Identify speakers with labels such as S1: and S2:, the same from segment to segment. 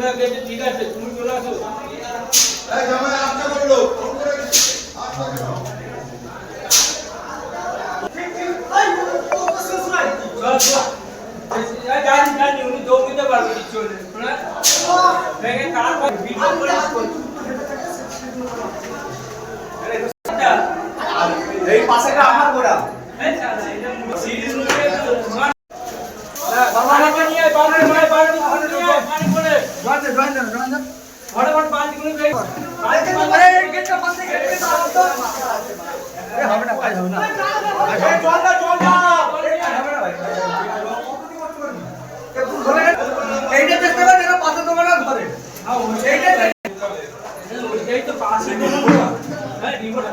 S1: গেছে ঠিক আছে তুমি চলে আসো। জানি, জানি, উনি দৌড় দিতে পারবে না, চলে। তারপর ভিডিও করে
S2: এইটা দেখতে পারেন এটা পাশে তোমার ঘরে। এইটা
S1: এই তো পাশে কোনো হ্যাঁ রিমোট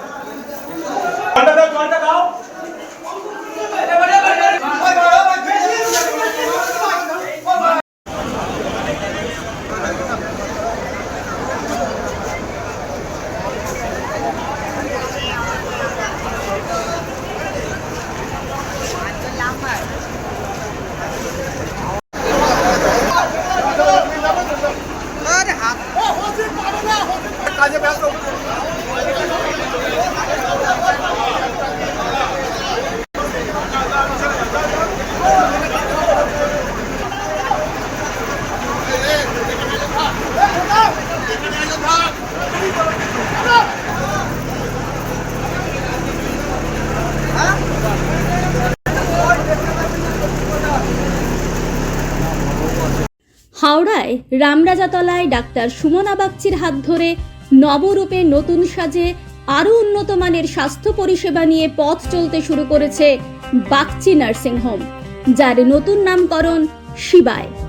S3: হাওড়ায় রামরাজাতলায় ডাক্তার সুমনা বাগচির হাত ধরে নবরূপে নতুন সাজে আরও উন্নত মানের স্বাস্থ্য পরিষেবা নিয়ে পথ চলতে শুরু করেছে বাগচি নার্সিং হোম, যার নতুন নামকরণ শিবায়।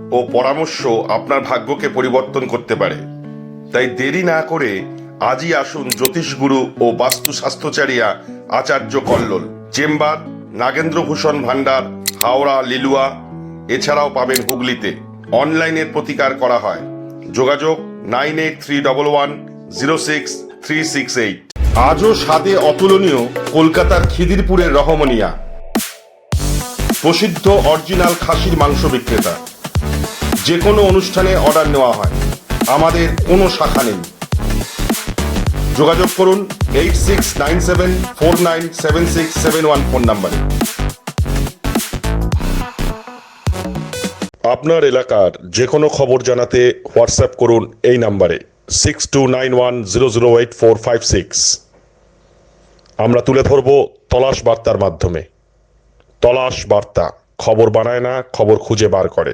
S4: ও পরামর্শ আপনার ভাগ্যকে পরিবর্তন করতে পারে। তাই দেরি না করে আজই আসুন জ্যোতিষগুরু ও বাস্তু স্বাস্থ্যচারিয়া আচার্য কল্লোল, চেম্বার, নাগেন্দ্রভূষণ ভান্ডার হাওড়া, লিলুয়া, এছাড়াও পাবেন হুগলিতে। অনলাইনের প্রতিকার করা হয়। যোগাযোগ nine eight three double one zero six three six eight. আজও স্বাদে অতুলনীয় কলকাতার খিদিরপুরের রহমনিয়া। প্রসিদ্ধ অরিজিনাল খাসির মাংস বিক্রেতা। যে কোনো অনুষ্ঠানে অর্ডার নেওয়া হয়। আমাদের কোনো শাখা নেই। যোগাযোগ করুন eight six nine seven four nine seven six seven one phone নাম্বারে। আপনার এলাকার যে কোনো খবর জানাতে হোয়াটসঅ্যাপ করুন এই নাম্বারে six two nine one zero zero eight four five six আমরা তুলে ধরব তলাশ বার্তার মাধ্যমে। তলাশ বার্তা, খবর বানায় না, খবর খুঁজে বার করে।